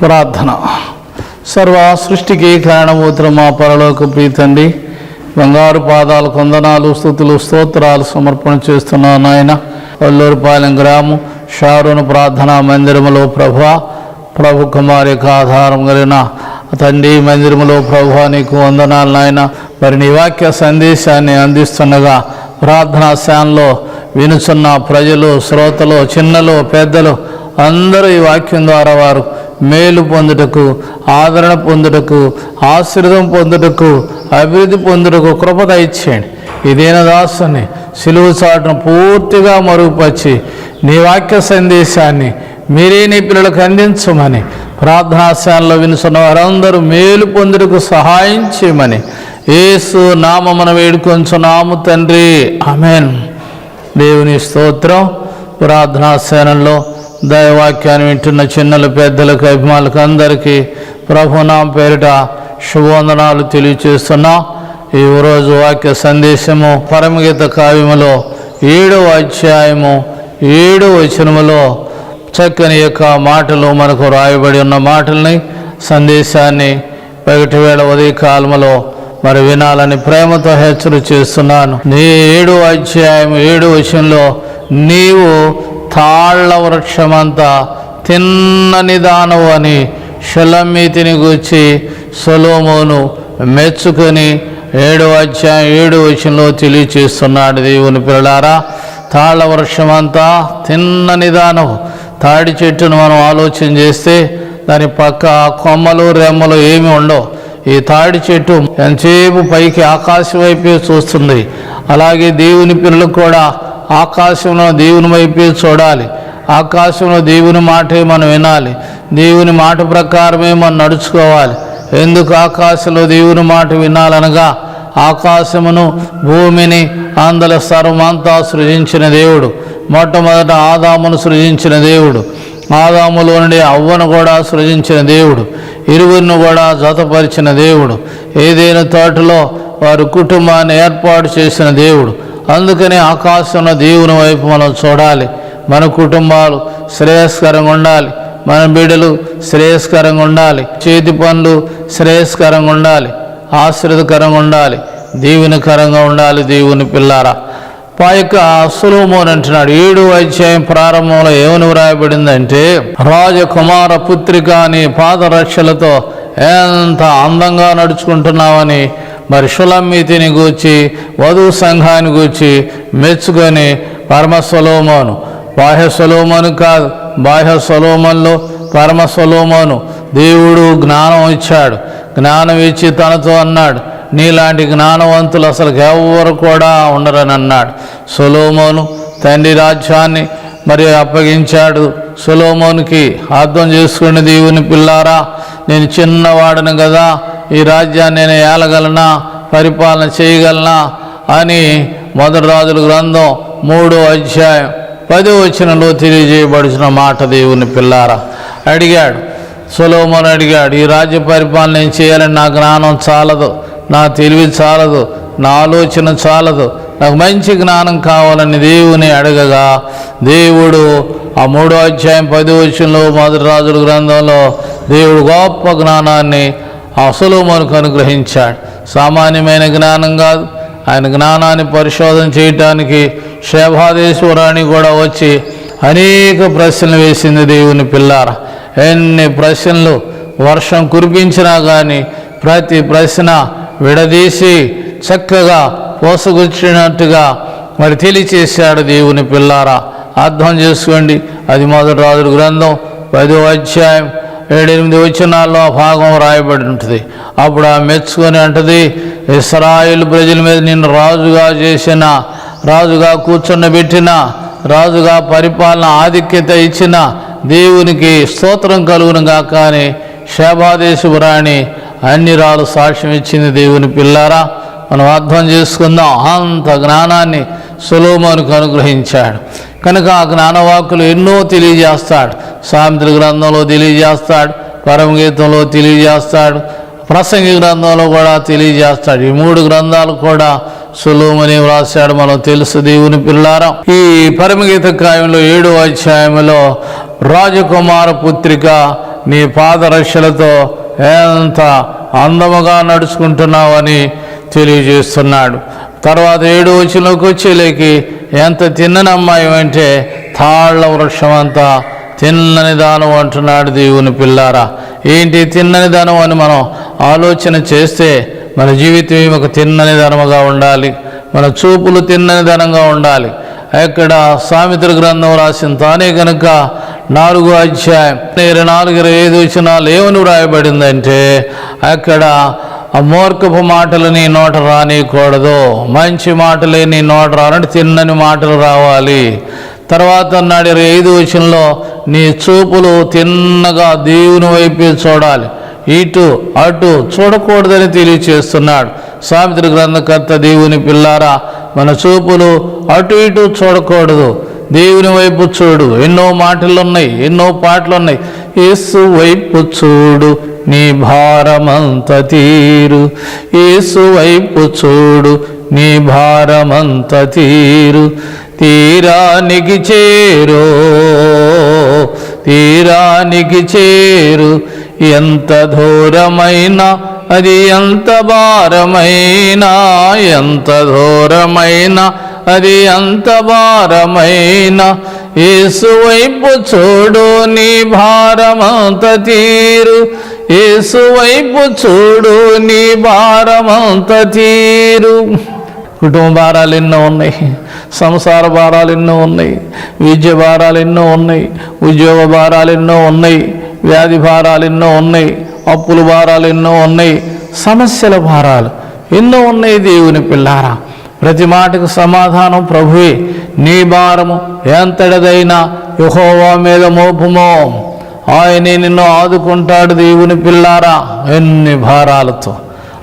ప్రార్థన. సర్వ సృష్టికి కారణమూత్రం మా పరలోక ప్రీతండి. బంగారు పాదాలు కొందనాలు స్థుతులు స్తోత్రాలు సమర్పణ చేస్తున్నాను నాయన. వల్లూరుపాలెం గ్రామం షారును ప్రార్థనా మందిరములో ప్రభా. ప్రభు కుమారి యొక్క ఆధారం కలిగిన తండ్రి మందిరములో ప్రభు నీకు వందనాలు నాయన. మరి నీ వాక్య సందేశాన్ని అందిస్తుండగా ప్రార్థనా శాన్లో వినుచున్న ప్రజలు శ్రోతలు చిన్నలు పెద్దలు అందరూ ఈ వాక్యం ద్వారా వారు మేలు పొందుటకు ఆదరణ పొందుటకు ఆశీర్వదం పొందుటకు అభివృద్ధి పొందుటకు కృపత ఇచ్చేయండి ఇదేన దాసుని సిలువు చాటును పూర్తిగా మరుగుపరిచి నీ వాక్య సందేశాన్ని మీరే నీ పిల్లలకు అందించమని ప్రార్థనాశాలలో వినుసున్న వారందరూ మేలు పొందుటకు సహాయం చేయమని ఏసు నామమున వేడుకొంచున్నాము తండ్రి. ఆమెన్. దేవుని స్తోత్రం. ప్రార్థనా దైవాక్యాన్ని వింటున్న చిన్నలు పెద్దలకు అభిమానులకు అందరికీ ప్రభునాం పేరిట శుభవందనాలు తెలియచేస్తున్నాం. ఈ రోజు వాక్య సందేశము పరమగీత కావ్యములో ఏడవ అధ్యాయము ఏడు వచనములో చక్కని యొక్క మాటలు మనకు రాయబడి ఉన్న మాటల్ని సందేశాన్ని పగటి వేళ ఉదయ కాలములో మరి వినాలని ప్రేమతో హెచ్చరి చేస్తున్నాను. నీ ఏడు అధ్యాయం ఏడు విషయంలో నీవు తాళ్ళ వృక్షమంతా తిన్నని దానవు అని షలమ్మీతిని గూర్చి సొలోమోను మెచ్చుకొని ఏడు అధ్యాయం ఏడు వచనంలో తెలియచేస్తున్నాడు దేవుని పిల్లలారా. తాళ్ళ వృక్షమంతా తిన్న నిదానం తాడి చెట్టును మనం ఆలోచన చేస్తే దాని పక్క కొమ్మలు రెమ్మలు ఏమి ఉండవు. ఈ తాడి చెట్టు ఎంతసేపు పైకి ఆకాశం వైపే చూస్తుంది. అలాగే దేవుని పిల్లలు కూడా ఆకాశంలో దేవుని వైపే చూడాలి. ఆకాశంలో దేవుని మాటే మనం వినాలి. దేవుని మాట ప్రకారమే మనం నడుచుకోవాలి. ఎందుకు ఆకాశంలో దేవుని మాట వినాలనగా? ఆకాశమును భూమిని అందల సర్వమంతా సృజించిన దేవుడు. మొట్టమొదట ఆదామును సృజించిన దేవుడు. ఆదాములో నుండి అవ్వను కూడా సృజించిన దేవుడు. ఇరువురిని కూడా జతపరిచిన దేవుడు. ఏదైనా తోటలో వారి కుటుంబాన్ని ఏర్పాటు చేసిన దేవుడు. అందుకని ఆకాశంలో దేవుని వైపు మనం చూడాలి. మన కుటుంబాలు శ్రేయస్కరంగా ఉండాలి. మన బిడ్డలు శ్రేయస్కరంగా ఉండాలి. చేతి పనులు శ్రేయస్కరంగా ఉండాలి. ఆశ్రితకరంగా ఉండాలి. దీవెనకరంగా ఉండాలి దేవుని పిల్లారా. పాయక సులోమోన్ అంటున్నాడు. ఏడు అధ్యాయం ప్రారంభంలో ఏమని వ్రాయబడిందంటే రాజకుమార పుత్రిక అని పాదరక్షలతో ఎంత అందంగా నడుచుకుంటున్నావని మరి షులమ్మితిని గూర్చి వధువు సంఘాన్ని గూర్చి మెచ్చుకొని పరమ సొలోమోను. బాహ్య సొలోమోను కాదు బాహ్య సొలోమన్లో పరమ సొలోమోను. దేవుడు జ్ఞానం ఇచ్చాడు. జ్ఞానం ఇచ్చి తనతో అన్నాడు. నీలాంటి జ్ఞానవంతులు అసలు ఎవరు కూడా ఉండరని అన్నాడు. సొలోమోను తండ్రి రాజ్యాన్ని మరి అప్పగించాడు. సొలోమోనికి అర్థం చేసుకుని దేవుని పిల్లారా నేను చిన్నవాడను కదా ఈ రాజ్యాన్ని నేను ఏలగలనా? పరిపాలన చేయగలనా? అని మొదటి రాజుల గ్రంథం మూడో అధ్యాయం పది వచనంలో తెలియజేయబడిచిన మాట దేవుని పిల్లారా. అడిగాడు సొలోమోన్ అడిగాడు ఈ రాజ్య పరిపాలన నేను చేయాలని నా జ్ఞానం చాలదు నా తెలివి చాలదు నా ఆలోచన చాలదు నాకు మంచి జ్ఞానం కావాలని దేవుని అడగగా దేవుడు ఆ మూడో అధ్యాయం పది వచనంలో మొదటి రాజుల గ్రంథంలో దేవుడు గొప్ప జ్ఞానాన్ని ఆ సొలోమోనుకు అనుగ్రహించాడు. సామాన్యమైన జ్ఞానం కాదు. ఆయన జ్ఞానాన్ని పరిశోధన చేయటానికి శేభాదేశ్వరాణి కూడా వచ్చి అనేక ప్రశ్నలు వేసింది దేవుని పిల్లార. ఎన్ని ప్రశ్నలు వర్షం కురిపించినా కానీ ప్రతి ప్రశ్న విడదీసి చక్కగా పోసగుచ్చినట్టుగా మరి తెలియచేశాడు దేవుని పిల్లారా. అర్థం చేసుకోండి. అది మొదటి రాజుల గ్రంథం పదో అధ్యాయం ఏడెనిమిది వచనాల్లో ఆ భాగం రాయబడి ఉంటుంది. అప్పుడు ఆ మెచ్చుకొని అంటది ఇస్రాయిల్ ప్రజల మీద నిన్ను రాజుగా చేసిన రాజుగా కూర్చున్నబెట్టిన రాజుగా పరిపాలన ఆధిక్యత ఇచ్చిన దేవునికి స్తోత్రం కలుగును గాక అని రాణి అన్ని రాళ్ళు సాక్ష్యం ఇచ్చింది దేవుని పిల్లారా. మనం అర్థం చేసుకుందాం అంత జ్ఞానాన్ని సులోమోనికి అనుగ్రహించాడు. కనుక ఆ జ్ఞానవాకులు ఎన్నో తెలియజేస్తాడు. సామెతల గ్రంథంలో తెలియజేస్తాడు. పరమగీతంలో తెలియజేస్తాడు. ప్రసంగి గ్రంథంలో కూడా తెలియజేస్తాడు. ఈ మూడు గ్రంథాలు కూడా సులువుమని వ్రాసాడు మనం తెలుసు దేవుని పిల్లారం. ఈ పరమగీత కాయంలో ఏడో అధ్యాయంలో రాజకుమార పుత్రిక నీ పాదరక్షలతో ఎంత అందముగా నడుచుకుంటున్నావని తెలియజేస్తున్నాడు. తర్వాత ఏడు వచ్చినకు వచ్చేలేకి ఎంత తిన్నని అమ్మాయి అంటే తాళ్ళ వృక్షం అంతా తిన్నని దానం అంటున్నాడు దేవుని పిల్లారా. ఏంటి తిన్నని దానం అని మనం ఆలోచన చేస్తే మన జీవితం ఒక తిన్నని ధనముగా ఉండాలి. మన చూపులు తిన్నని ధనంగా ఉండాలి. ఇక్కడ సామిత్ర గ్రంథం రాసిన తానే కనుక నాలుగో అధ్యాయం ఇరవై నాలుగు ఇరవై ఐదు వచనాలు ఏమని వ్రాయబడిందంటే అక్కడ ఆ మూర్ఖపు మాటలు నీ నోట రానియకూడదు మంచి మాటలే నీ నోట రానంటే తిన్నని మాటలు రావాలి. తర్వాత నాడు ఇరవై ఐదు వచనంలో నీ చూపులు తిన్నగా దేవుని వైపే చూడాలి. ఇటు అటు చూడకూడదని తెలియచేస్తున్నాడు. సామిత్ర గ్రంథకర్త దేవుని పిల్లారా మన చూపులు అటు ఇటు చూడకూడదు. దేవుని వైపు చూడు. ఎన్నో మాటలు ఉన్నాయి ఎన్నో పాటలు ఉన్నాయి యేసు వైపు చూడు నీ భారమంత తీరు. యేసు వైపు చూడు నీ భారమంత తీరు. తీరానికి చేరు తీరానికి చేరు. ఎంత దూరమైనా అది ఎంత భారమైనా ఎంత దూరమైనా అది ఎంత భారమైన ఏసువైపు చూడు నీ భారమంత తీరు. ఏసువైపు చూడు నీ భారమంత తీరు. కుటుంబ భారాలు ఎన్నో ఉన్నాయి సంసార భారాలు ఎన్నో ఉన్నాయి విద్య భారాలు ఎన్నో ఉన్నాయి ఉద్యోగ భారాలు ఎన్నో ఉన్నాయి వ్యాధి భారాలు ఎన్నో ఉన్నాయి అప్పుల భారాలు ఎన్నో ఉన్నాయి సమస్యల భారాలు ఎన్నో ఉన్నాయి దేవుని పిల్లారా? ప్రతి మాటకు సమాధానం ప్రభువే. నీ భారము ఎంతటిదైనా యహోవా మీద మోపుమో. ఆయనే నిన్ను ఆదుకుంటాడు దేవుని పిల్లారా. ఎన్ని భారాలతో.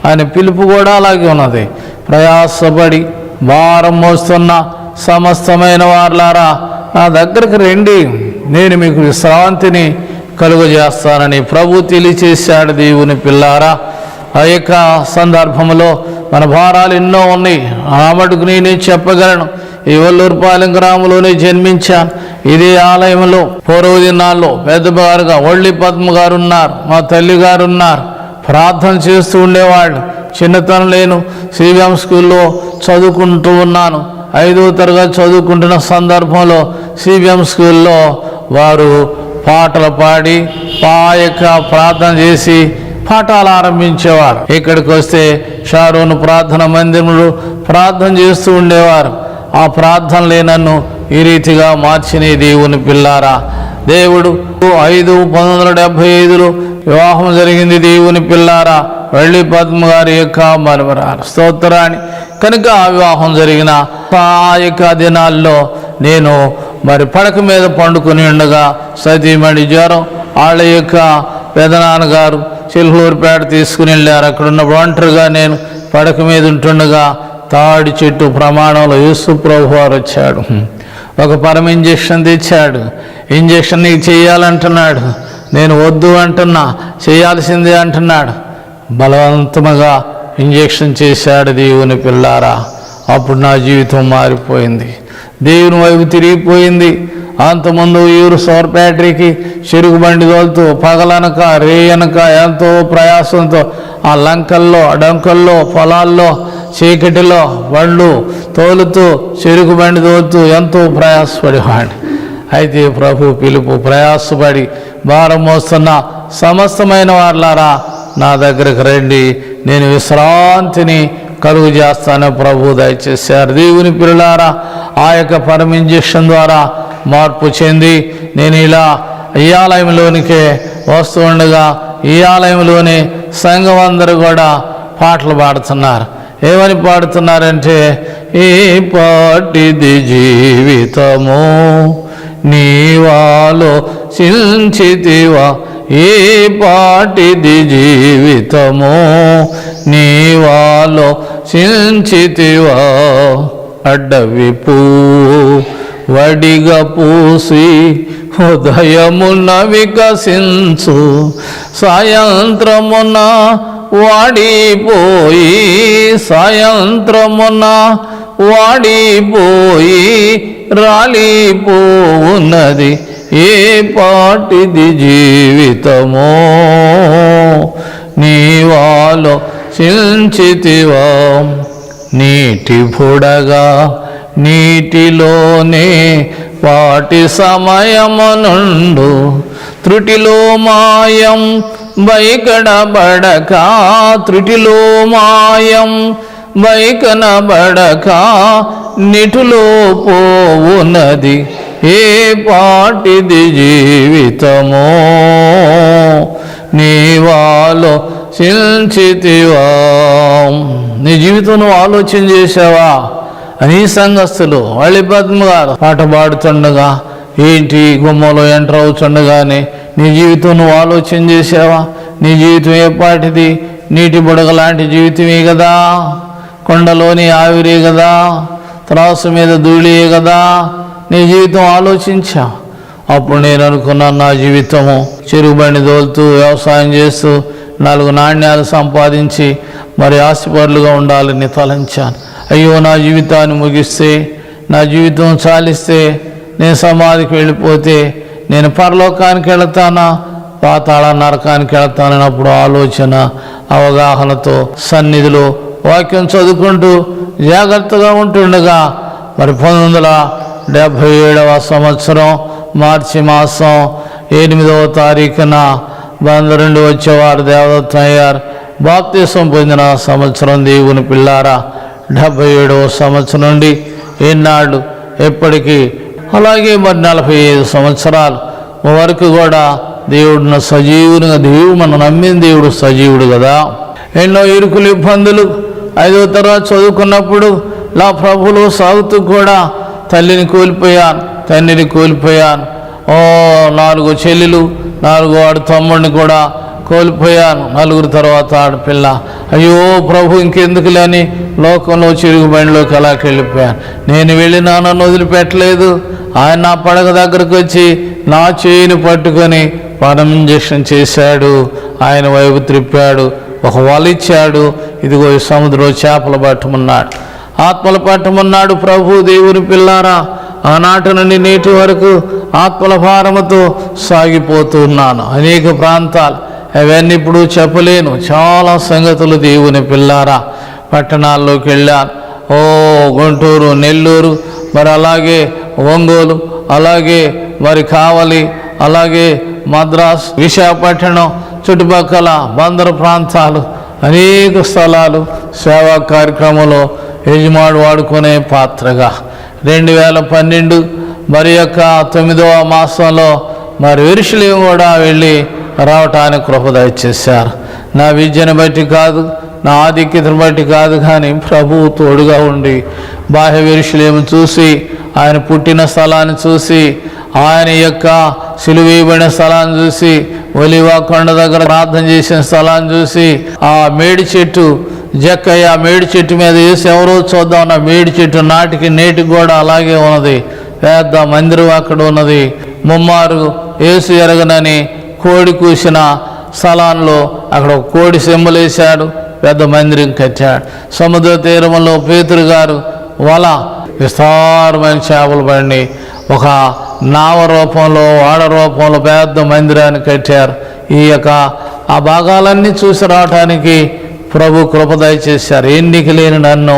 ఆయన పిలుపు కూడా అలాగే ఉన్నది. ప్రయాసపడి భారం మోస్తున్న సమస్తమైన వార్లారా నా దగ్గరికి రండి. నేను మీకు విశ్రాంతిని కలుగజేస్తానని ప్రభు తెలియచేశాడు దేవుని పిల్లారా. ఆ యొక్క సందర్భంలో మన భారాలు ఎన్నో ఉన్నాయి. ఆ మటుకు చెప్పగలను. ఈ వల్లూరుపాలెం గ్రామంలోనే జన్మించాను. ఇదే ఆలయంలో పూర్వ దినాల్లో పెద్దగారుగా ఒళ్ళి పద్మ గారు ఉన్నారు మా తల్లి గారు ఉన్నారు ప్రార్థన చేస్తూ ఉండేవాళ్ళు. చిన్నతనం లేను సివిఎం స్కూల్లో చదువుకుంటూ ఉన్నాను. ఐదో తరగతి చదువుకుంటున్న సందర్భంలో సివిఎం స్కూల్లో వారు పాటలు పాడి పాయక యొక్క ప్రార్థన చేసి పాఠాలు ఆరంభించేవారు. ఇక్కడికి వస్తే షారోను ప్రార్థన మందిరంలో ప్రార్థన చేస్తూ ఉండేవారు. ఆ ప్రార్థనలే నన్ను ఈ రీతిగా మార్చిన దేవుని పిల్లారా. దేవుడు ఐదు పంతొమ్మిది వందల డెబ్భై ఐదులో వివాహం జరిగింది దేవుని పిల్లారా. వెళ్ళి పద్మ గారి యొక్క మరమరారు స్తోత్రాన్ని కనుక ఆ వివాహం జరిగిన ఆ యొక్క దినాల్లో నేను మరి పడక మీద పండుకొని ఉండగా సతీమణి జ్వరం వాళ్ళ యొక్క పెదనాన్నగారు చిల్హూరుపేట తీసుకుని వెళ్ళారు. అక్కడున్న ఒంటరిగా నేను పడక మీద ఉంటుండగా తాడి చెట్టు ప్రమాణంలో యేసు ప్రభు వారు వచ్చాడు. ఒక పరమ ఇంజక్షన్ తెచ్చాడు. ఇంజక్షన్ నీకు చేయాలంటున్నాడు. నేను వద్దు అంటున్నా. చేయాల్సిందే అంటున్నాడు. బలవంతముగా ఇంజక్షన్ చేశాడు దేవుని పిల్లారా. అప్పుడు నా జీవితం మారిపోయింది. దేవుని వైపు తిరిగిపోయింది. అంతకుముందు ఊరు సోర్పేటరీకి చెరుకు బండి తోలుతూ పగలనక రేయనక ఎంతో ప్రయాసంతో ఆ లంకల్లో డంకల్లో పొలాల్లో చీకటిలో బండ్లు తోలుతూ చెరుకు బండి తోలుతూ ఎంతో ప్రయాసపడేవాడిని అయితే ప్రభు పిలుపు ప్రయాసపడి భారం మోస్తున్న సమస్తమైన వాళ్ళారా నా దగ్గరకు రండి. నేను విశ్రాంతిని కలుగు చేస్తాను. ప్రభు దయచేశారు దేవుని పిల్లారా ఆ యొక్క పరమ ఇంజక్షన్ ద్వారా మార్పు చెంది. నేను ఇలా ఈ ఆలయంలోనికే వస్తూ ఉండగా ఈ ఆలయంలోని సంఘం అందరూ కూడా పాటలు పాడుతున్నారు. ఏమని పాడుతున్నారంటే ఏ పాటిది జీవితము నీవాలో చించితివా ఏ పాటిది జీవితము నీవాలో చించితివా అడ్డవిపూ వడిగా పూసి హృదయమున వికసించు సాయంత్రమున వాడిపోయి సాయంత్రమున వాడిపోయి రాలిపోవున్నది ఏ పాటిది జీవితమో. నీవాలో చించితివా నీటి బుడగా నీటిలోనే వాటి సమయమునుండు త్రుటిలో మాయం వైకడబడక త్రుటిలో మాయం వైకనబడక నిటులో పోవునది ఏ పాటిది జీవితమో? నీవాలో చించితివా. నీ జీవితం నువ్వు ఆలోచన చేసావా అని సంఘస్థులు వాళ్ళ గారు పాట పాడుతుండగా ఏంటి గుమ్మలో ఎంటర్ అవుతుండగానే నీ జీవితం నువ్వు ఆలోచన చేసావా? నీ జీవితం ఏపాటిది నీటి బుడగ లాంటి జీవితమే కదా. కొండలోని ఆవిరే కదా. త్రాసు మీద ధూళియే కదా. నీ జీవితం ఆలోచించా. అప్పుడు నేను అనుకున్నాను నా జీవితము చెరుగుబండి దోలుతూ వ్యవసాయం చేస్తూ నాలుగు నాణ్యాలు సంపాదించి మరి ఆస్తిపరులుగా ఉండాలని తలంచాను. అయ్యో నా జీవితాన్ని ముగిస్తే నా జీవితం చాలిస్తే నేను సమాధికి వెళ్ళిపోతే నేను పరలోకానికి వెళతానా? పాతాళ నరకానికి వెళతానన్నప్పుడు ఆలోచన అవగాహనతో సన్నిధిలో వాక్యం చదువుకుంటూ జాగ్రత్తగా ఉంటుండగా మరి పంతొమ్మిది వందల డెబ్భై ఏడవ సంవత్సరం మార్చి మాసం ఎనిమిదవ తారీఖున బందరుండి వచ్చేవారు దేవదత్త అయ్యారు. బాప్తీసం పొందిన సంవత్సరం దేవుని పిల్లారా డెబ్భై ఏడవ సంవత్సరం నుండి ఈనాడు ఎప్పటికీ అలాగే మరి నలభై ఐదు సంవత్సరాలు వరకు కూడా దేవుడిని సజీవునిగా దేవుడు మనం నమ్మిన దేవుడు సజీవుడు కదా. ఎన్నో ఇరుకులు ఇబ్బందులు ఐదో తరగతి చదువుకున్నప్పుడు నా ప్రభులు సాగుతూ కూడా తల్లిని కోల్పోయాను తండ్రిని కోల్పోయాను. ఓ నాలుగు చెల్లెలు నాలుగు వాడు తమ్ముడిని కూడా కోల్పోయాను. నలుగురు తర్వాత ఆడపిల్ల. అయ్యో ప్రభు ఇంకెందుకు లేని లోకంలో చిరుగు బండిలోకి అలాకి వెళ్ళిపోయాను. నేను వెళ్ళినా నన్ను వదిలిపెట్టలేదు. ఆయన నా పడగ దగ్గరకు వచ్చి నా చేయిని పట్టుకొని పరం ఇంజక్షన్ చేశాడు. ఆయన వైపు త్రిప్పాడు. ఒక వల ఇచ్చాడు. ఇదిగో ఈ చేపల చేపలు పట్టమన్నాడు ఆత్మలు పట్టమన్నాడు ప్రభు దేవుని పిల్లారా. ఆనాటి నుండి నేటి వరకు ఆత్మల భారముతో సాగిపోతున్నాను అనేక ప్రాంతాలు అవన్నీ ఇప్పుడు చెప్పలేను. చాలా సంగతులు దేవుని పిల్లారా. పట్టణాల్లోకి వెళ్ళాను. ఓ గుంటూరు నెల్లూరు మరి అలాగే ఒంగోలు అలాగే మరి కావలి అలాగే మద్రాస్ విశాఖపట్నం చుట్టుపక్కల బందరు ప్రాంతాలు అనేక స్థలాలు సేవా కార్యక్రమంలో యజమాడు వాడుకునే పాత్రగా. రెండు వేల పన్నెండు మరి యొక్క తొమ్మిదవ మాసంలో మరి విరుషులేం కూడా వెళ్ళి రావటానికి కృపద దయచేశారు నా విద్యను బట్టి కాదు నా ఆధిక్యతను బట్టి కాదు కానీ ప్రభువు తోడుగా ఉండి బాహ్య విరుషులేమి చూసి ఆయన పుట్టిన స్థలాన్ని చూసి ఆయన యొక్క సిలువేయబడిన స్థలాన్ని చూసి ఒలివా కొండ దగ్గర ప్రార్థన చేసిన స్థలాన్ని చూసి ఆ మేడి చెట్టు జక్కయ్య ఆ మేడి చెట్టు మీద వేసి ఎవరో చూద్దాం నా మేడి చెట్టు నాటికి నేటికి కూడా అలాగే ఉన్నది. పెద్ద మందిరం అక్కడ ఉన్నది. ముమ్మారు ఏసు ఎరగనని కోడి కూసిన స్థలాల్లో అక్కడ ఒక కోడి సింబలేశాడు పెద్ద మందిరం కట్టాడు. సముద్ర తీరంలో పేతురు గారు వల విస్తారమైన చేపలు పడి ఒక నావ రూపంలో వాడ రూపంలో పెద్ద మందిరాన్ని కట్టారు. ఈ యొక్క ఆ భాగాలన్నీ చూసి రావటానికి ప్రభు కృపదయ చేశారు ఎన్నిక లేని నన్ను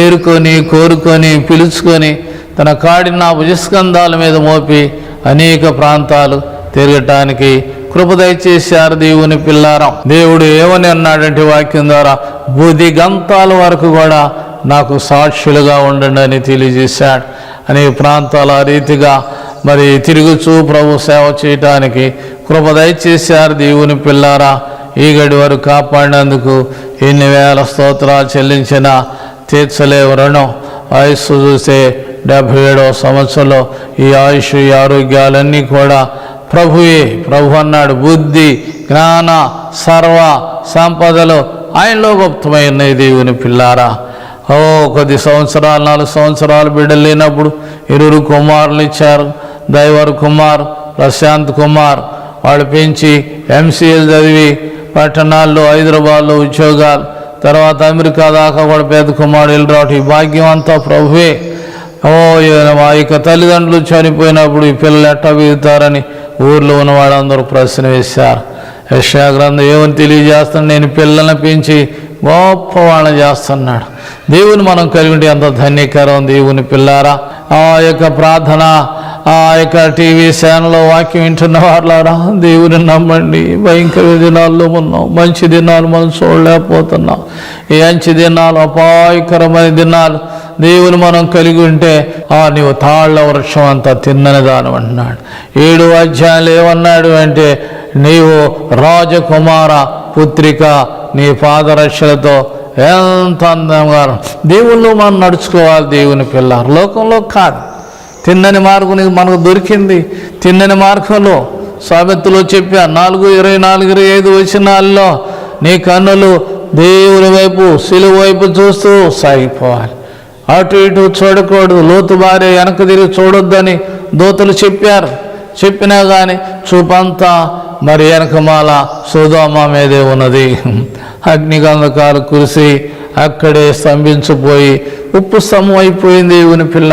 ఏరుకొని కోరుకొని పిలుచుకొని తన కాడిని నా భుజస్కంధాల మీద మోపి అనేక ప్రాంతాలు తిరగటానికి కృప దయచేశారు దేవుని పిల్లారం. దేవుడు ఏమని అన్నాడంటే వాక్యం ద్వారా బుధి గంతాల వరకు కూడా నాకు సాక్షులుగా ఉండండి అని తెలియజేశాడు. అనేక ప్రాంతాల ఆ రీతిగా మరి తిరుగుచూ ప్రభు సేవ చేయటానికి కృప దయచేశారు దేవుని పిల్లారా. ఈ గడి వరకు కాపాడినందుకు ఎన్ని వేల స్తోత్రాలు చెల్లించిన తీర్చలేవు రుణం వయస్సు చూస్తే డెబ్భై ఏడవ సంవత్సరంలో ఈ ఆయుష్ ఈ ఆరోగ్యాలన్నీ కూడా ప్రభువే ప్రభు అన్నాడు బుద్ధి జ్ఞాన సర్వ సంపదలు ఆయనలో గుప్తమైన దేవుని పిల్లారా. ఓ కొద్ది సంవత్సరాలు నాలుగు సంవత్సరాలు బిడ్డలు లేనప్పుడు ఇరువురు కుమారులు ఇచ్చారు. దైవర్ కుమార్ ప్రశాంత్ కుమార్ వాళ్ళు పెంచి ఎంసీఎల్ చదివి పట్టణాల్లో హైదరాబాద్లో ఉద్యోగాలు. తర్వాత అమెరికా దాకా కూడా పెద్ద కుమారుడు వెళ్ళి రావటం. ఈ భాగ్యం అంతా ప్రభువే. ఓ మా యొక్క తల్లిదండ్రులు చనిపోయినప్పుడు ఈ పిల్లలు ఎట్టా వీగుతారని ఊర్లో ఉన్న వాళ్ళందరూ ప్రశ్న వేశారు. యశాగ్రంథం ఏమని తెలియజేస్తాను నేను పిల్లల్ని పెంచి గొప్ప వాళ్ళని చేస్తున్నాడు. దేవుని మనం కలిగి ఉంటే ఎంత ధన్యకరం దేవుని పిల్లారా. ఆ యొక్క ప్రార్థన ఆ యొక్క టీవీ ఛానల్లో వాక్యం వింటున్న వాళ్ళారా దేవుని నమ్మండి. భయంకర దినాల్లో ఉన్నాం. మంచి దినాలు మనం చూడలేకపోతున్నాం. ఈ మంచి దినాలు అపాయకరమైన దినాలు. దేవుని మనం కలిగి ఉంటే ఆ నీవు తాళ్ళ వృక్షం అంతా తిన్నని దానం అంటున్నాడు. ఏడు అధ్యాయులు ఏమన్నాడు అంటే నీవు రాజకుమార పుత్రిక నీ పాదరక్షలతో ఎంత అందంగా దేవుళ్ళు మనం నడుచుకోవాలి దేవుని పిల్ల లోకంలో కాదు. తిన్నని మార్గం మనకు దొరికింది. తిన్నని మార్గంలో సామెతలో చెప్పా నాలుగు ఇరవై నాలుగు ఇరవై ఐదు వచనాల్లో నీ కన్నులు దేవుని వైపు సిలువ వైపు చూస్తూ సాగిపోవాలి. అటు ఇటు చూడకూడదు. లోతు భార్య వెనక తిరిగి చూడొద్దని దోతలు చెప్పారు. చెప్పినా కానీ చూపంతా మరి వెనకమాల సుధామ మీదే ఉన్నది. అగ్నిగంధకాలు కురిసి అక్కడే స్తంభించిపోయి ఉప్పు స్తంభం అయిపోయింది దేవుని పిల్ల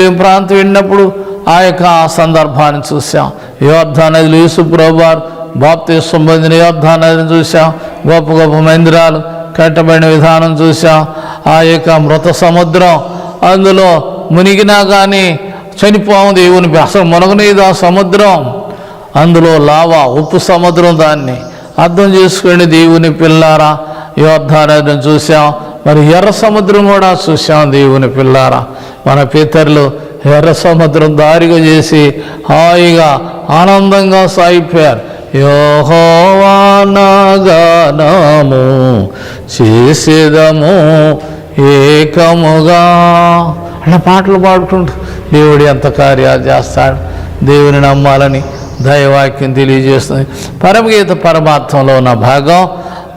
మేము ప్రాంతం వెళ్ళినప్పుడు ఆ యొక్క సందర్భాన్ని చూసాం యోధా నదిలో యూసుప్రోబార్ బాప్తి సంబంధించిన యోధా నదిని చూసాం గొప్ప గొప్ప మందిరాలు కట్టబడిన విధానం చూసాం ఆ యొక్క మృత సముద్రం అందులో మునిగినా కానీ చనిపోము దేవుని అసలు మునగనేది ఆ సముద్రం. అందులో లావా ఉప్పు సముద్రం దాన్ని. అర్థం చేసుకోండి దేవుని పిల్లారా. యోద్ధారాన్ని చూసాం మరి ఎర్ర సముద్రం కూడా చూసాం దేవుని పిల్లారా. మన పితరులు ఎర్ర సముద్రం దారిగా చేసి హాయిగా ఆనందంగా సాగిపోయారు. యోహోవానగానము చేసేదము ఏకముగా. అలా పాటలు పాడుకుంటూ దేవుడు ఎంత కార్యాలు చేస్తాడు. దేవుని నమ్మాలని దైవాక్యం తెలియజేస్తుంది. పరమగీత పరమార్థంలో ఉన్న భాగం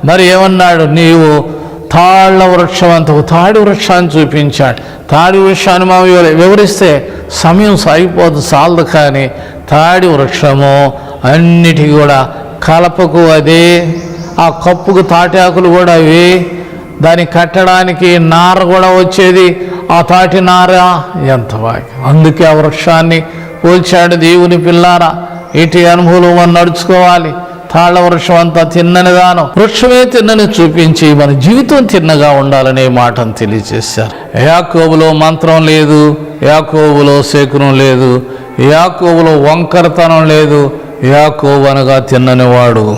మరి ఏమన్నాడు? నీవు తాళ్ళ వృక్షం అంత తాడి వృక్షాన్ని చూపించాడు. తాడి వృక్షాన్ని మా వివరిస్తే సమయం సాగిపోదు చాలదు కానీ తాడి వృక్షము అన్నిటికీ కూడా కలపకు అదే. ఆ కప్పుకు తాటాకులు కూడా అవి. దాన్ని కట్టడానికి నార కూడా వచ్చేది. ఆ తాటి నార ఎంత భాగ్యం అందుకే ఆ వృక్షాన్ని పోల్చాడు దేవుని పిల్లారా. ఇటు అనుభవం మనం నడుచుకోవాలి. తాళ్ళ వృక్షం అంతా తిన్నని దానం వృక్షమే తిన్నని చూపించి మన జీవితం తిన్నగా ఉండాలనే మాటను తెలియజేశారు. యాకోబులో మంత్రం లేదు యాకోబులో శకునం లేదు యాకోబులో వంకరతనం లేదు. యాకోబు అనగా తిన్ననివాడు.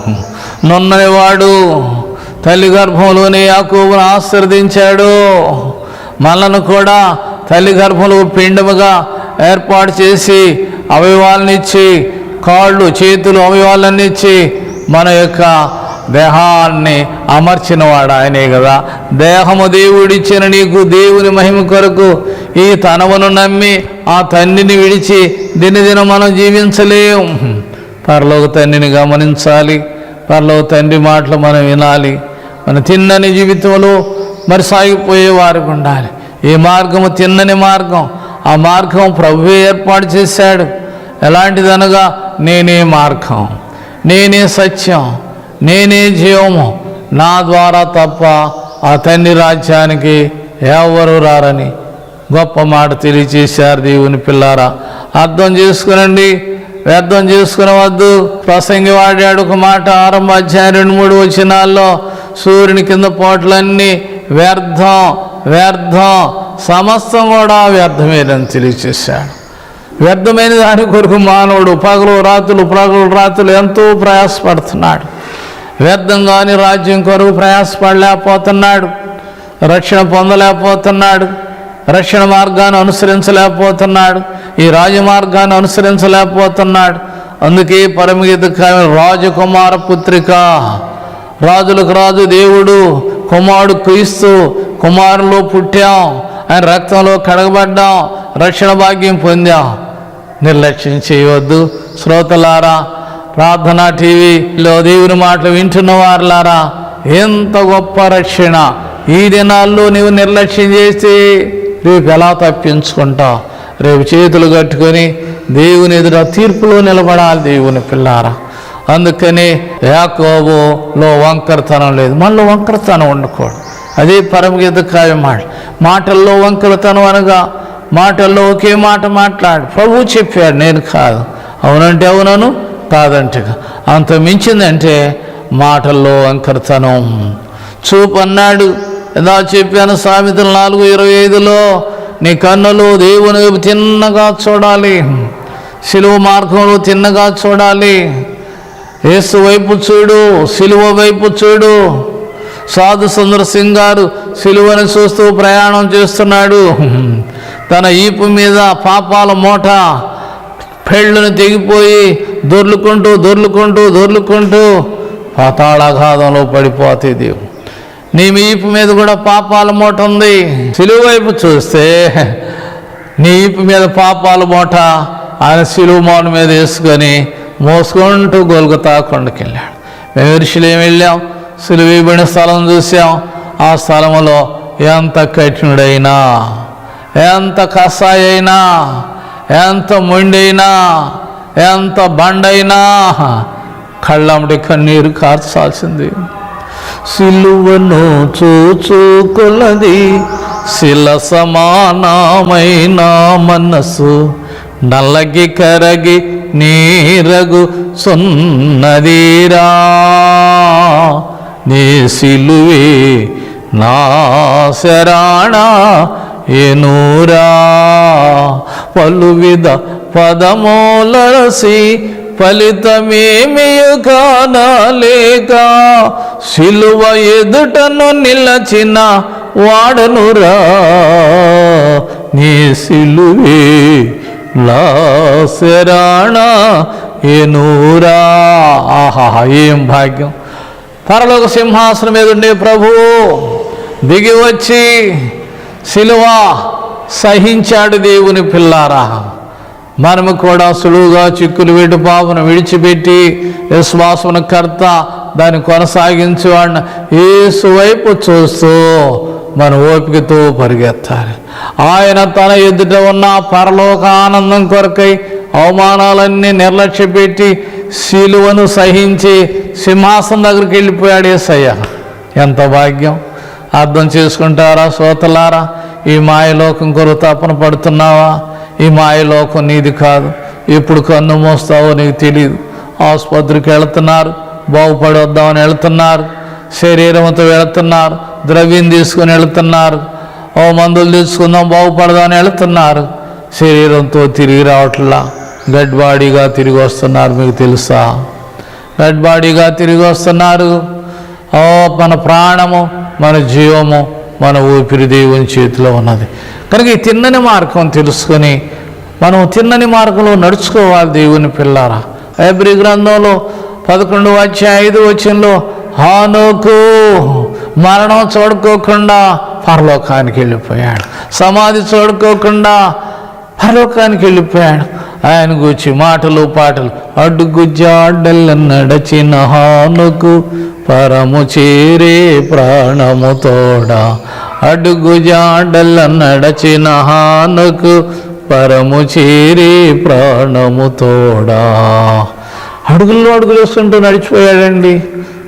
నున్ననివాడు. తల్లి గర్భంలోనే యాకోబును ఆశీర్వదించాడు. మనను కూడా తల్లి గర్భంలో పిండముగా ఏర్పాటు చేసి అవయవాలనిచ్చి కాళ్ళు చేతులు అవయవాలన్నిచ్చి మన యొక్క దేహాన్ని అమర్చినవాడు ఆయనే కదా. దేహము దేవుడిచ్చిన నీకు దేవుని మహిమ కొరకు ఈ తనవను నమ్మి ఆ తండ్రిని విడిచి దినదిన మనం జీవించలేం. పరలోక తండ్రిని గమనించాలి. పరలోక తండ్రి మాటలు మనం వినాలి. మన తిన్నని జీవితంలో మరి సాగిపోయే వారికి ఉండాలి. ఈ మార్గము తిన్నని మార్గం? ఆ మార్గం ప్రభువే ఏర్పాటు చేశాడు. ఎలాంటిదనగా నేనే మార్గం నేనే సత్యం నేనే జీవము నా ద్వారా తప్ప ఆ తండ్రి రాజ్యానికి ఎవరు రారని గొప్ప మాట తెలియచేశారు దేవుని పిల్లారా. అర్థం చేసుకునండి వ్యర్థం చేసుకునవద్దు. ప్రసంగి వాడాడు ఒక మాట ఆరంభ అధ్యాయం రెండు మూడు వచనాల్లో సూర్యుని కింద పోట్లన్నీ వ్యర్థం వ్యర్థం. సమస్తం కూడా వ్యర్థమేదని తెలియచేశాడు. వ్యర్థమైన దాని కొరకు మానవుడు పగలు రాత్రులు పగలు రాత్రులు ఎంతో ప్రయాసపడుతున్నాడు. వ్యర్థంగాని రాజ్యం కొరకు ప్రయాసపడలేకపోతున్నాడు. రక్షణ పొందలేకపోతున్నాడు. రక్షణ మార్గాన్ని అనుసరించలేకపోతున్నాడు. ఈ రాజమార్గాన్ని అనుసరించలేకపోతున్నాడు. అందుకే పరమగీత కావ్యం రాజకుమార పుత్రిక రాజులకు రాజు దేవుడు కుమారుడు క్రీస్తు కుమారులో పుట్టాం ఆయన రక్తంలో కడగబడ్డాం రక్షణ భాగ్యం పొందాం. నిర్లక్ష్యం చేయవద్దు. శ్రోతలారా ప్రార్థన టీవీలో దేవుని మాటలు వింటున్న వారులారా ఎంత గొప్ప రక్షణ. ఈ దినాల్లో నీవు నిర్లక్ష్యం చేస్తే రేపు ఎలా తప్పించుకుంటావు? రేపు చేతులు కట్టుకొని దేవుని ఎదుట తీర్పులో నిలబడాలి దేవుని పిల్లారా. అందుకని యాకోబులో వంకరతనం లేదు. మనలో వంకరతనం ఉండకూడదు. అదే పరమగీత కావ్య మాట. మాటల్లో వంకరతనం అనగా మాటల్లో ఒకే మాట మాట్లాడు. ప్రభు చెప్పాడు నేను కాదు. అవునంటే అవునను కాదంటే అంత మించిందంటే మాటల్లో వంకరతనం. చూపు అన్నాడు. ఎలా చెప్పాను సామెతలు నాలుగు ఇరవై ఐదులో నీ కన్నులు దేవుని తిన్నగా చూడాలి. సిలువ మార్గంలో తిన్నగా చూడాలి. యేసు వైపు చూడు సిలువ వైపు చూడు. సాధు సుందర సింగ్ గారు సిలువని చూస్తూ ప్రయాణం చేస్తున్నాడు. తన ఈపు మీద పాపాల మూట పెళ్ళును తెగిపోయి దొర్లుకుంటూ దొర్లుకుంటూ దొర్లుకుంటూ పాతాళాఘాతంలో పడిపోతుంది నీ ఈపు మీద కూడా పాపాల మూట ఉంది. సిలువ వైపు చూస్తే నీ ఈపు మీద పాపాల మూట ఆయన సిలువ మౌన మీద వేసుకొని మోసుకుంటూ గొలుగుతా కొండకెళ్ళాడు. మేము ఇరుషులేం వెళ్ళాం సిలువ స్థలం చూసాం ఆ స్థలంలో ఎంత కఠినుడైనా ఎంత కసాయి అయినా ఎంత మొండైనా ఎంత బండైనా కళ్ళమ్మడి కన్నీరు కార్చాల్సింది. సిలువను చూచుకొలది శిల సమానమైన మనసు నల్లగి కరగి నీరగు సున్నదీరా. నీ సిలువే నా శరాణ ఏనూరా పలువిధ పదమూలసి ఫలితమేమియు కానలేక సిలువ ఎదుటను నిలచిన వాడనురా. నీ సిలువే లాసరాణ ఏనూరా ఆహా ఏం భాగ్యం. పరలోక సింహాసనం మీద ఉండే ప్రభువు దిగి వచ్చి సిలువ సహించాడు దేవుని పిల్లారా. మనము కూడా సులువుగా చిక్కులు వీటి పాపను విడిచిపెట్టి విశ్వాసమును కర్త దాన్ని కొనసాగించేవాడిన. ఏసు వైపు చూస్తూ మన ఓపికతో పరిగెత్తాలి. ఆయన తన ఎదుట ఉన్న పరలోక ఆనందం కొరకై అవమానాలన్నీ నిర్లక్ష్య పెట్టి శిలువను సహించి సింహాసనం దగ్గరికి వెళ్ళిపోయాడు ఏసయ్య. ఎంత భాగ్యం. అర్థం చేసుకుంటారా సోతలారా ఈ మాయలోకం కొరకు తపన పడుతున్నావా? ఈ మాయలోకం నీది కాదు. ఎప్పుడు కన్ను మోస్తావో నీకు తెలియదు ఆసుపత్రికి వెళుతున్నారు. బాగుపడి వద్దామని వెళుతున్నారు. శరీరంతో వెళుతున్నారు ద్రవ్యం తీసుకొని వెళుతున్నారు ఓ మందులు తీసుకుందాం బాగుపడదామని వెళుతున్నారు. శరీరంతో తిరిగి రావట్లా. డెడ్ బాడీగా తిరిగి వస్తున్నారు మీకు తెలుసా? డెడ్ బాడీగా తిరిగి వస్తున్నారు. ఓ మన ప్రాణము మన జీవము మన ఊపిరి దేవుని చేతిలో ఉన్నది. కనుక ఈ తిన్నని మార్గం తెలుసుకొని మనం తిన్నని మార్గంలో నడుచుకోవాలి దేవుని పిల్లారా. ఎబ్రి గ్రంథంలో పదకొండు వచ్చే ఐదు వచ్చంలో హానుకు మరణం చూడుకోకుండా పరలోకానికి వెళ్ళిపోయాడు. సమాధి చూడుకోకుండా పరలోకానికి వెళ్ళిపోయాడు. ఆయన గురించి మాటలు పాటలు అడ్డుగుజ్జాడల్ల నడచిన హానుకు పరము చేరే ప్రాణము తోడా. అడుగుజాడల్ల నడచిన హానుకు పరము చేరే ప్రాణము తోడా. అడుగుల్లో అడుగులు వస్తుంటూ నడిచిపోయాడండి.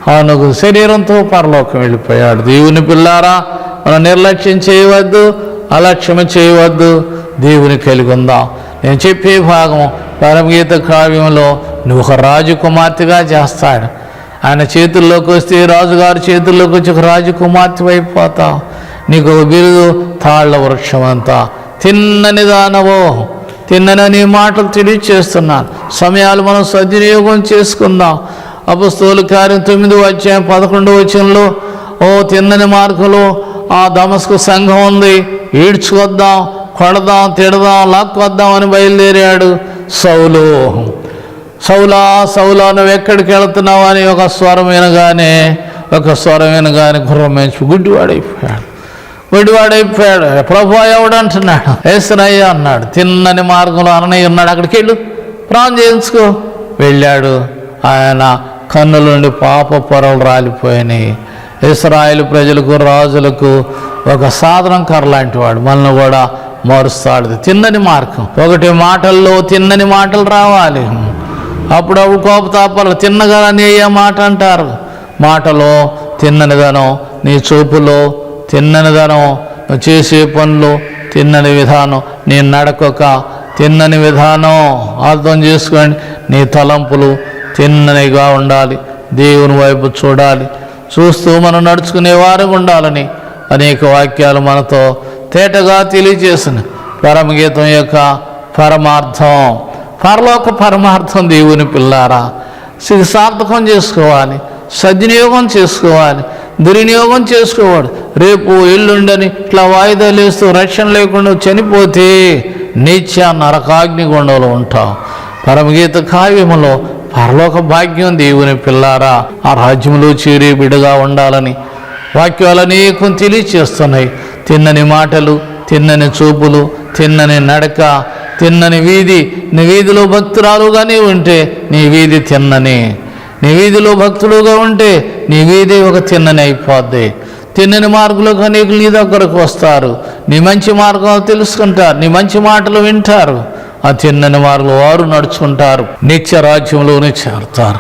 హానుకు శరీరంతో పరలోకం వెళ్ళిపోయాడు. దేవుని పిల్లారా మనం నిర్లక్ష్యం చేయవద్దు అలక్ష్యం చేయవద్దు. దేవుని కలిగి ఉందాం. నేను చెప్పే భాగం పరమగీత కావ్యంలో నువ్వు ఒక రాజకుమార్తెగా చేస్తాడు. ఆయన చేతుల్లోకి వస్తే రాజుగారి చేతుల్లోకి వచ్చి ఒక రాజకుమార్తె అయిపోతావు నీకు ఒక బిరుదు తాళ్ళ వృక్షం అంతా. తిన్నని దానవో తిన్ననని మాటలు తెలియచేస్తున్నాను. సమయాలు మనం సద్వినియోగం చేసుకుందాం. అపస్తోలు కార్యం తొమ్మిది వచ్చాం పదకొండు వచ్చంలో ఓ తిన్నని మార్గంలో ఆ దమస్కు సంఘం ఉంది. ఈడ్చుకొద్దాం కొడదాం తిడదాం లాక్కొద్దాం అని బయలుదేరాడు సౌలు. సౌలా సౌలా నువ్వు ఎక్కడికి వెళుతున్నావు? అని ఒక స్వరం వినగానే ఒక స్వరం వినగానే గుర్రం మేంచి గుడ్డివాడైపోయాడు. గుడ్డివాడైపోయాడు. ప్రభు ఎవడు అంటున్నాడు? ఏసరయ్య అన్నాడు. తిన్నని మార్గంలో అననయ్య ఉన్నాడు. అక్కడికి వెళ్ళు. ప్రాణం చేయించుకో. వెళ్ళాడు. ఆయన కన్నుల నుండి పాప పొరలు రాలిపోయినాయి. ఇస్రాయేల్ ప్రజలకు రాజులకు ఒక సాధనం కర్ర లాంటి వాడు. మనల్ని కూడా మారుస్తాడు. తిన్నని మార్గం. ఒకటి మాటల్లో తిన్నని మాటలు రావాలి. అప్పుడప్పుడు కోపతాపాలు. తిన్నగానే ఏ మాట అంటారు? మాటలో తిన్ననిదనం నీ చూపులో తిన్ననిదనం నువ్వు చేసే పనులు తిన్నని విధానం. నీ నడకొక తిన్నని విధానం. అర్థం చేసుకోండి. నీ తలంపులు తిన్ననిగా ఉండాలి. దేవుని వైపు చూడాలి. చూస్తూ మనం నడుచుకునే వారు ఉండాలని అనేక వాక్యాలు మనతో తేటగా తెలియజేసిన పరమగీతం యొక్క పరమార్థం. పరలోక పరమార్థం దేవుని పిల్లారా సి- సార్థకం చేసుకోవాలి సద్వినియోగం చేసుకోవాలి దుర్వినియోగం చేసుకోవాలి. రేపు ఎల్లుండని ఇట్లా వాయిదాలు వేస్తూ రక్షణ లేకుండా చనిపోతే నిత్య నరకాగ్నిగుండంలో ఉంటాం. పరమగీత కావ్యములో పరలోక భాగ్యం దేవుని పిల్లారా ఆ రాజ్యంలో చేరే బిడగా ఉండాలని వాక్యాలు అనేకం తెలియచేస్తున్నాయి. తిన్నని మాటలు తిన్నని చూపులు తిన్నని నడక తిన్నని వీధి. నీ వీధిలో భక్తురాలుగానే ఉంటే నీ వీధి తిన్నని. నీ వీధిలో భక్తులుగా ఉంటే నీ వీధి ఒక తిన్నని అయిపోద్ది. తిన్నని మార్గంలోకి అనేకులు నీ దగ్గరకు వస్తారు. నీ మంచి మార్గం తెలుసుకుంటారు. నీ మంచి మాటలు వింటారు. ఆ తిన్నని వారిలో వారు నడుచుకుంటారు. నిత్య రాజ్యంలోనే చేరుతారు.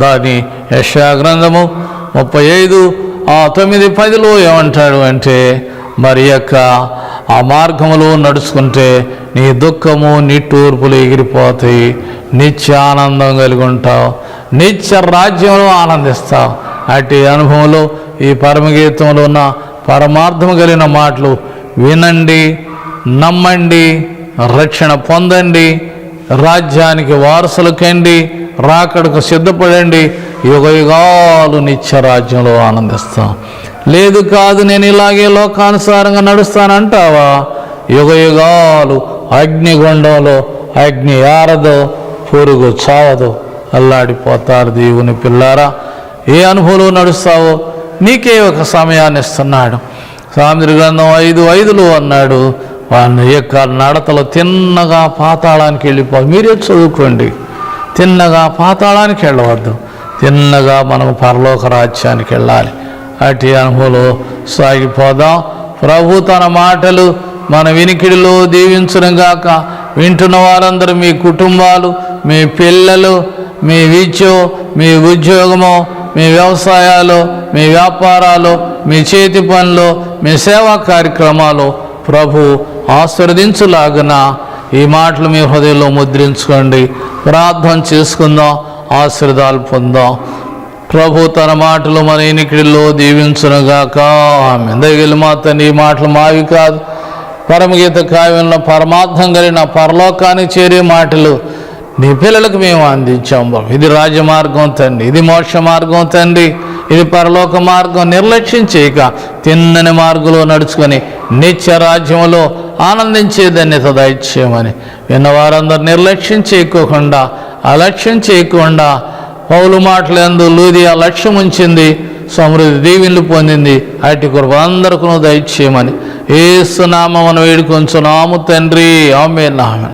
దాని యశాగ్రంథము ముప్పై ఐదు ఆ తొమ్మిది పదిలో ఏమంటాడు అంటే మరి యొక్క ఆ మార్గములో నడుచుకుంటే నీ దుఃఖము నీ టూర్పులు ఎగిరిపోతాయి. నిత్య ఆనందం కలిగి ఉంటావు నిత్య రాజ్యంలో ఆనందిస్తావు. అట్టి అనుభవంలో ఈ పరమగీతంలో ఉన్న పరమార్థము కలిగిన మాటలు వినండి నమ్మండి. రక్షణ పొందండి రాజ్యానికి వారసులు కండి రాకడకు సిద్ధపడండి. యుగ యుగాలు నిత్య రాజ్యంలో ఆనందిస్తాం. లేదు కాదు నేను ఇలాగే లోకానుసారంగా నడుస్తానంటావా? యుగ యుగాలు అగ్నిగుండంలో అగ్ని ఆరదో పురుగు చావదో అల్లాడిపోతారు దేవుని పిల్లారా. ఏ అనుభవంలో నడుస్తావో నీకే ఒక సమయాన్ని ఇస్తున్నాడు సామిరి గ్రంథం ఐదు ఐదులో అన్నాడు వాని యొక్క నడతలు తిన్నగా పాతాళానికి వెళ్ళిపోవాలి. మీరే చదువుకోండి. తిన్నగా పాతాళానికి వెళ్ళవద్దు. తిన్నగా మనం పరలోక రాజ్యానికి వెళ్ళాలి. అటు అనుభవంలో సాగిపోదాం. ప్రభు తన మాటలు మన వినికిడిలో దీవించడం గాక. వింటున్న వారందరూ మీ కుటుంబాలు మీ పిల్లలు మీ విద్యో మీ ఉద్యోగమో మీ వ్యవసాయాలు మీ వ్యాపారాలు మీ చేతి పనులు మీ సేవా కార్యక్రమాలు ప్రభు ఆశీర్వదించులాగున ఈ మాటలు మీ హృదయంలో ముద్రించుకోండి. ప్రార్థన చేసుకుందాం ఆశీర్వాదాలు పొందాం. ప్రభు తన మాటలు మన ఇనికిడిలో దీవించునుగాక. ఆమె దయగలి మా ఈ మాటలు మావి కాదు. పరమగీత కావ్యంలో పరమార్థం కలిగిన పరలోకానికి చేరే మాటలు నీ పిల్లలకు మేము అందించాం బాబు. ఇది రాజమార్గం తండ్రి. ఇది మోక్ష మార్గం తండ్రి. ఇది పరలోక మార్గం నిర్లక్ష్యం చేయక తిన్నని మార్గంలో నడుచుకొని నిత్య రాజ్యంలో ఆనందించే ధన్యత దయచేయమని విన్నవారందరూ నిర్లక్ష్యం చేయకోకుండా అలక్ష్యం చేయకుండా పౌలు మాటలందు లూదియా లక్ష్యం ఉంచింది సమృద్ధి దీవెనలు పొందింది అటు కృప అందరికీ దయచేయమని. ఏసునామను వేడుకొంచున్నాము తండ్రి. ఆమె నామ